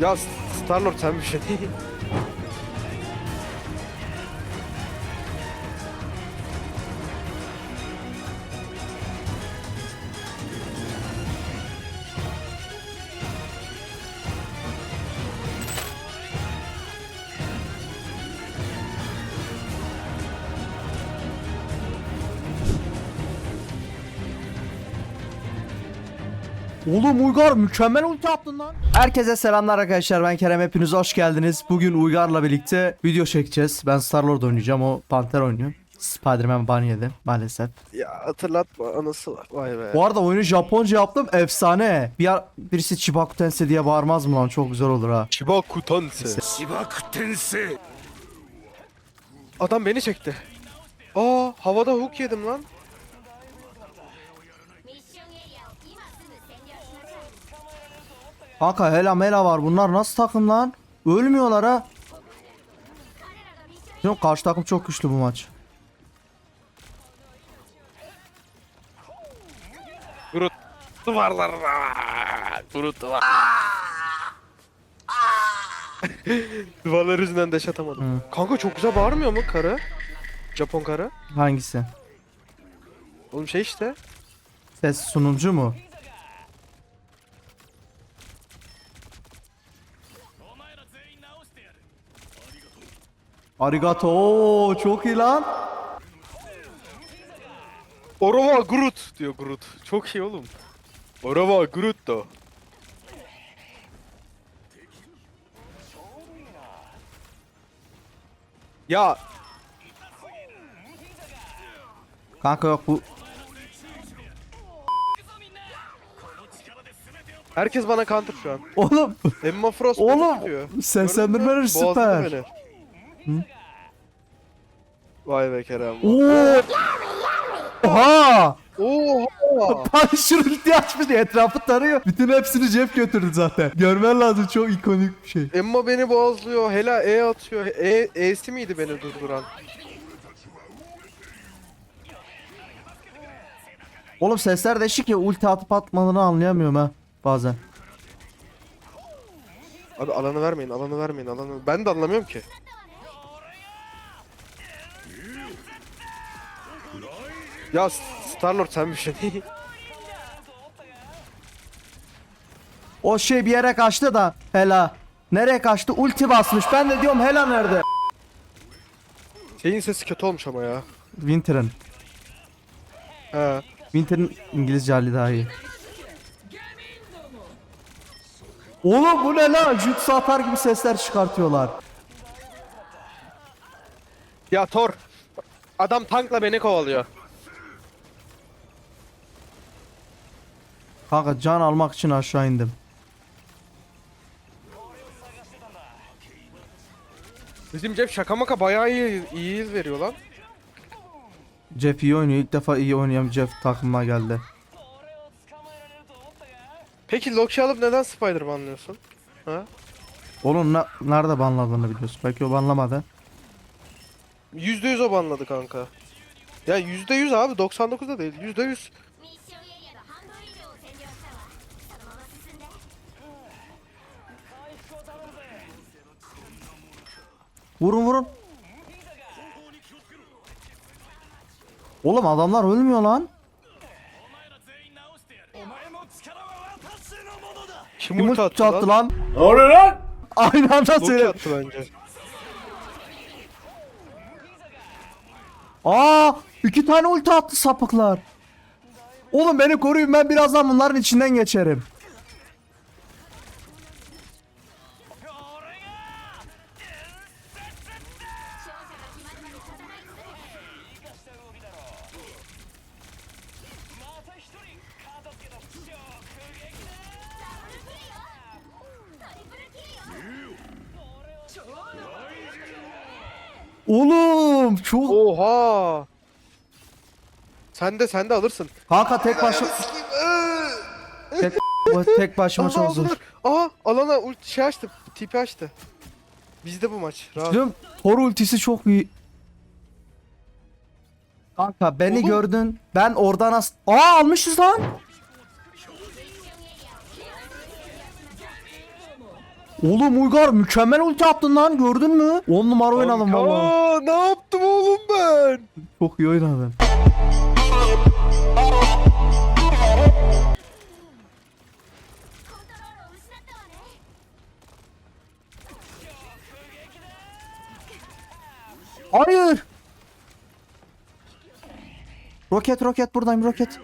Ya Starlord sen bir şey değil. Oğlum Uygar mükemmel ulti attın lan. Herkese selamlar arkadaşlar ben Kerem hepiniz hoş geldiniz. Bugün Uygar'la birlikte video çekeceğiz. Ben Starlord oynayacağım o Panter oynuyor. Spider-Man ban yedi maalesef. Ya hatırlatma anası var. Vay be. Bu arada oyunu Japonca yaptım efsane. Bir ar- birisi Chibaku Tensei diye bağırmaz mı lan çok güzel olur ha. Shibaku Tensei. Adam beni çekti. Aa havada hook yedim lan. Kanka hela mela var. Bunlar nasıl takım lan? Ölmüyorlar ha. Yok karşı takım çok güçlü bu maç. Groot duvarlar. Groot duvar. Duvarlar yüzünden deş atamadım. Hı. Kanka çok güzel bağırmıyor mu karı? Japon karı. Hangisi? Oğlum şey işte. Ses sunucu mu? Arigato çok iyi lan. Orava Groot diyor Groot. Çok iyi oğlum. Orava Groot da. Ya Kanka yok bu herkes bana counter şu an. Oğlum Emma Frost beni Oğlum, tutuyor. seslendirmeler Gördün mü? süper. Boğazladı beni. Vay be Kerem. Oo. Oha! Oha! Punisher ulti açmış etrafı tarıyor. Bütün hepsini cep götürdü zaten. Görmen lazım çok ikonik bir şey. Emma beni boğazlıyor. Hela E atıyor. E, E'si miydi beni durduran? Oğlum sesler değişik ya ulti atıp atmadığını anlayamıyorum ha bazen. Abi alanı vermeyin, alanı vermeyin, alanı. Ben de anlamıyorum ki. Ya Starlord sen bir şey değil. O şey bir yere kaçtı da Hela. Nereye kaçtı? Ulti basmış. Ben de diyorum Hela nerede? Şeyin sesi kötü olmuş ama ya. Winter'ın. He. Winter'ın İngilizce hali daha iyi. Oğlum bu ne lan? Jutsu atar gibi sesler çıkartıyorlar. Ya Thor. Adam tankla beni kovalıyor. Kanka can almak için aşağı indim. Bizim Jeff şaka maka bayağı iyi, iyi veriyor lan. Jeff iyi oynuyor. İlk defa iyi oynayan Jeff takımıma geldi. Peki Loki alıp neden Spider banlıyorsun? Ha? Oğlum ne- nerede banladığını biliyorsun. Belki o banlamadı. %100 o banladı kanka. Ya %100 abi 99'da değil %100. Vurun vurun. Oğlum adamlar ölmüyor lan. Kim Kim ulti attı, lan? lan? Ne oluyor lan? Aynı anda söyle. attı bence. Aa, iki tane ulti attı sapıklar. Oğlum beni koruyun ben birazdan bunların içinden geçerim. Oğlum çok Oha! Sen de sen de alırsın. kanka tek başına tek, tek başıma çok zor. Aha alana ulti şey açtı. Tipi açtı. Bizde bu maç. Rahat. Diyorum Thor ultisi çok iyi. Kanka beni Oğlum. gördün. Ben oradan as... Aa almışız lan. Oğlum Uygar mükemmel ulti attın lan gördün mü? 10 numara oynadım Kanka, valla. ne yaptım oğlum ben? Çok iyi oynadın. Hayır. Roket roket buradayım roket.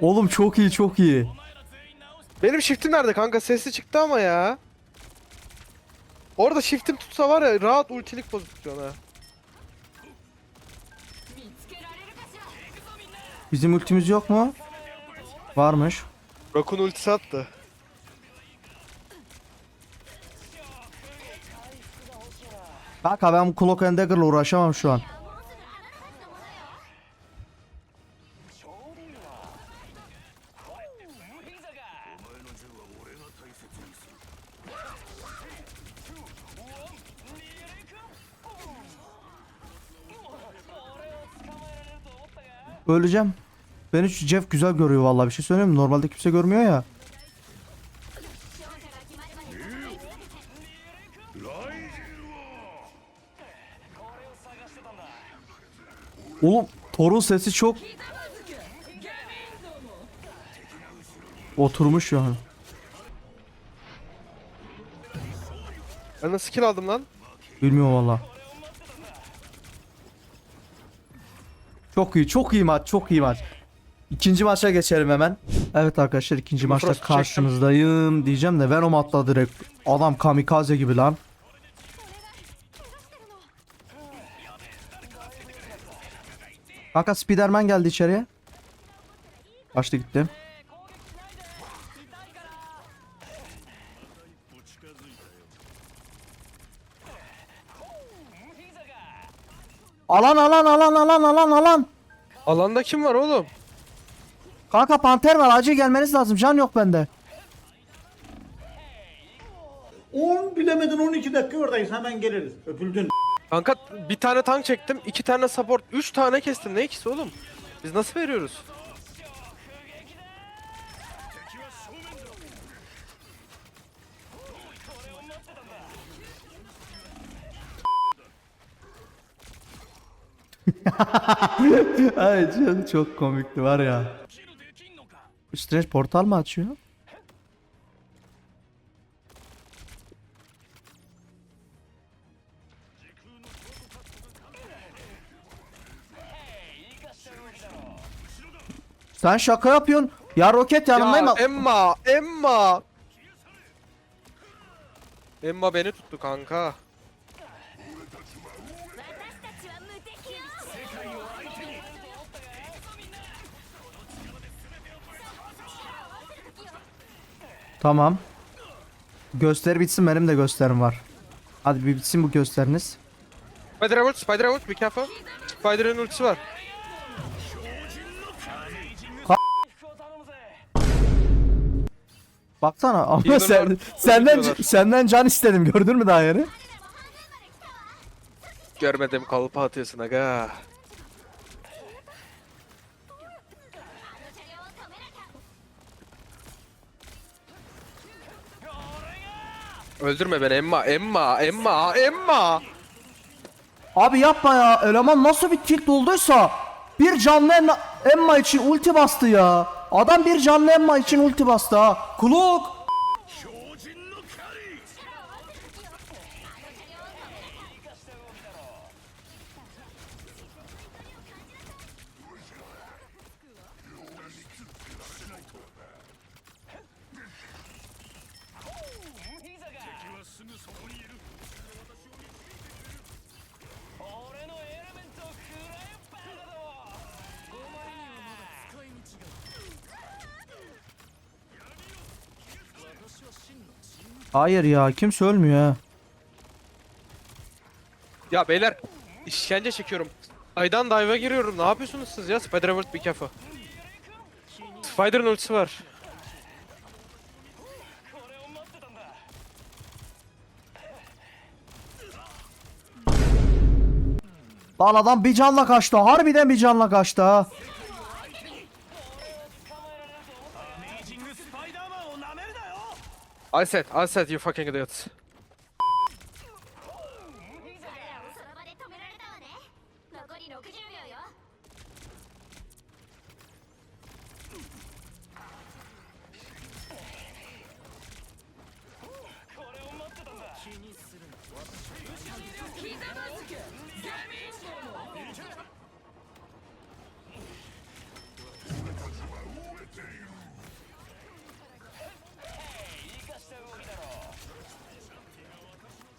Oğlum çok iyi çok iyi. Benim shift'im nerede kanka? Sesli çıktı ama ya. Orada shift'im tutsa var ya rahat ultilik pozisyonu. Bizim ultimiz yok mu? Varmış. Rakun ultisi attı. Kanka ben bu Cloak and Dagger'la uğraşamam şu an. Öleceğim. Beni şu Jeff güzel görüyor vallahi bir şey söyleyeyim mi? Normalde kimse görmüyor ya. Oğlum Thor'un sesi çok oturmuş yani. Ben nasıl kill aldım lan? Bilmiyorum valla. Çok iyi, çok iyi maç, çok iyi maç. İkinci maça geçelim hemen. Evet arkadaşlar ikinci Şimdi maçta çektim. karşınızdayım diyeceğim de Venom atladı direkt. Adam kamikaze gibi lan. Kanka Spiderman geldi içeriye. Kaçtı gitti. Alan alan alan alan alan alan. Alanda kim var oğlum? Kanka panter var acil gelmeniz lazım can yok bende. 10 bilemedin 12 dakika oradayız hemen geliriz. Öpüldün. Kanka bir tane tank çektim, iki tane support, üç tane kestim. Ne ikisi oğlum? Biz nasıl veriyoruz? Ay çok, çok komikti var ya. Strange portal mı açıyor? Sen şaka yapıyorsun. Ya roket yanındayım. Ya Emma, Emma. Emma beni tuttu kanka. Tamam. Gösteri bitsin benim de gösterim var. Hadi bir bitsin bu gösteriniz. Spider ult, Spider ult, be careful. Spider'ın ultisi var. Baksana ama sen, senden senden can istedim gördün mü daha yeni? Görmedim kalıpa atıyorsun aga. Öldürme beni Emma, Emma, Emma, Emma. Abi yapma ya eleman nasıl bir tilt olduysa bir canlı Emma, için ulti bastı ya. Adam bir canlı Emma için ulti bastı ha. Kuluk. Hayır ya kimse ölmüyor ha. Ya beyler işkence çekiyorum. Aydan dive'a giriyorum. Ne yapıyorsunuz siz ya? Spider World bir kafa. Spider'ın ultisi var. Lan adam bir canla kaçtı. Harbiden bir canla kaçtı ha. I said, I said you fucking idiots.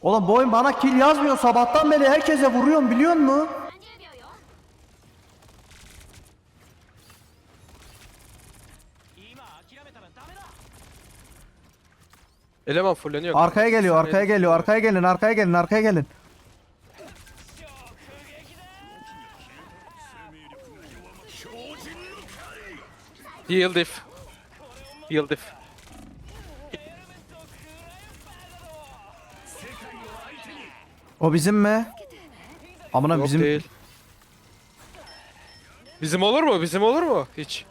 Oğlum bu oyun bana kill yazmıyor. Sabahtan beri herkese vuruyorum biliyor musun? 30秒よ Eleman fulleniyor. Arkaya geliyor, arkaya geliyor, arkaya gelin, arkaya gelin, arkaya gelin. Heal diff. Heal diff. O bizim mi? Amına Yok bizim değil. Bizim olur mu? Bizim olur mu? Hiç.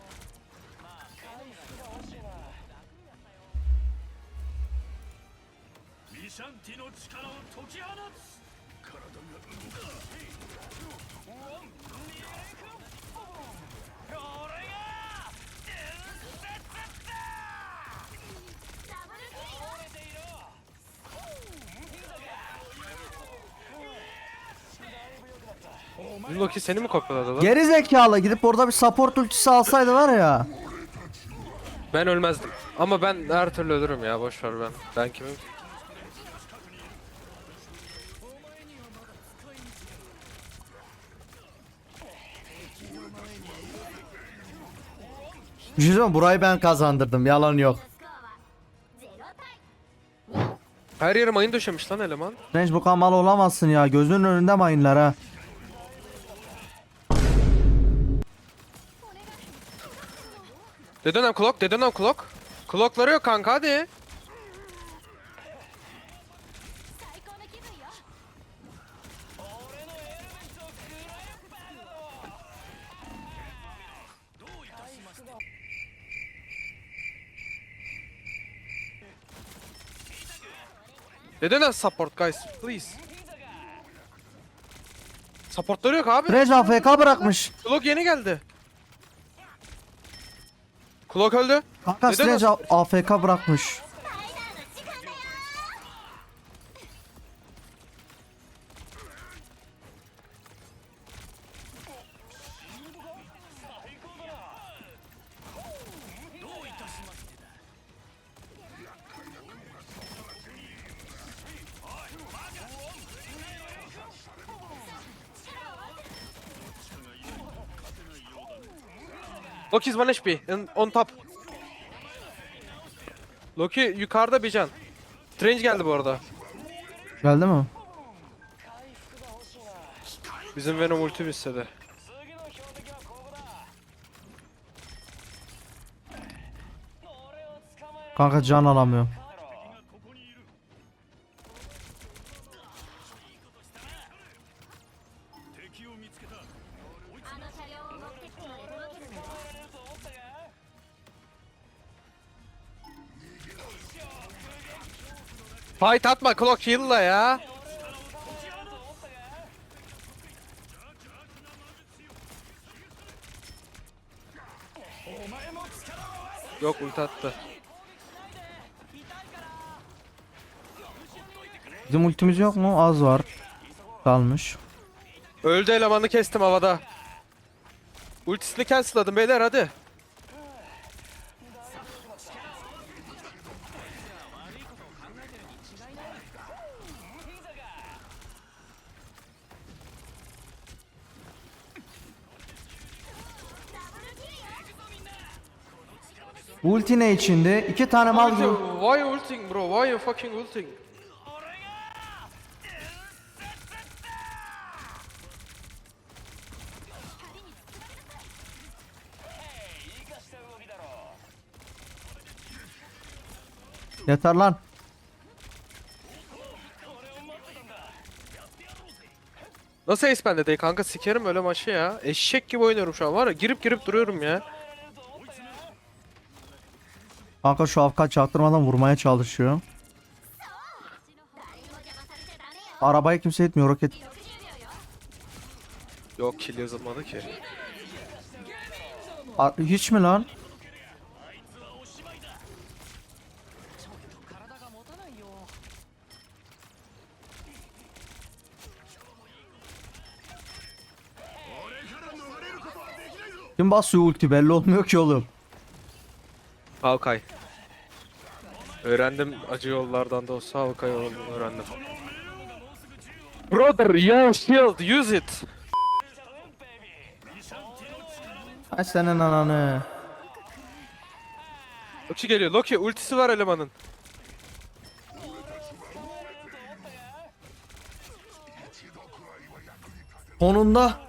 Loki seni mi kopyaladı lan? Geri zekalı gidip orada bir support ultisi alsaydı var ya. Ben ölmezdim. Ama ben her türlü ölürüm ya boş ver ben. Ben kimim? Jizon şey burayı ben kazandırdım yalan yok. Her yere mayın döşemiş lan eleman. Renç bu kadar mal olamazsın ya gözünün önünde mayınlar ha. They clock, they clock. Clockları yok kanka hadi. They support guys, please. Supportları yok abi. Rej AFK bırakmış. Clock yeni geldi. Clock öldü. Kanka Neden Strange AFK bırakmış. Loki's 1 HP and on top. Loki yukarıda bir can. Strange geldi bu arada. Geldi mi? Bizim Venom ulti istedi. Kanka can alamıyor. Fight atma Clock heal'la ya. Yok ulti attı. Bizim ultimiz yok mu? Az var. Kalmış. Öldü elemanı kestim havada. Ultisini cancelladım beyler hadi. Ulti ne içinde? İki tane mal gibi. Why you ulting bro? Why you fucking ulting? Yeter lan. Nasıl Nasıl ace bende değil kanka sikerim öyle maçı ya. Eşek gibi oynuyorum şu an var ya girip girip duruyorum ya. Kanka şu Afgan çaktırmadan vurmaya çalışıyor. Arabaya kimse etmiyor roket. Yok kill yazılmadı ki. A- hiç mi lan? Kim basıyor ulti belli olmuyor ki oğlum. Hawkeye. Öğrendim acı yollardan da olsa Hawkeye olduğunu öğrendim. Brother, your shield, use it. Ay senin ananı. Loki geliyor. Loki ultisi var elemanın. Sonunda.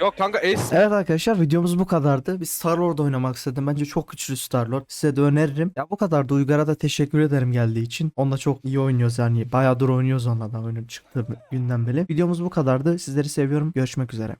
Yok kanka ace. Evet arkadaşlar videomuz bu kadardı. Biz Star-Lord oynamak istedim. Bence çok güçlü Star-Lord. Size de öneririm. Ya bu kadardı. Uygar'a da teşekkür ederim geldiği için. Onunla çok iyi oynuyoruz yani. Bayağıdır oynuyoruz onunla da oyunun çıktığı günden beri. Videomuz bu kadardı. Sizleri seviyorum. Görüşmek üzere.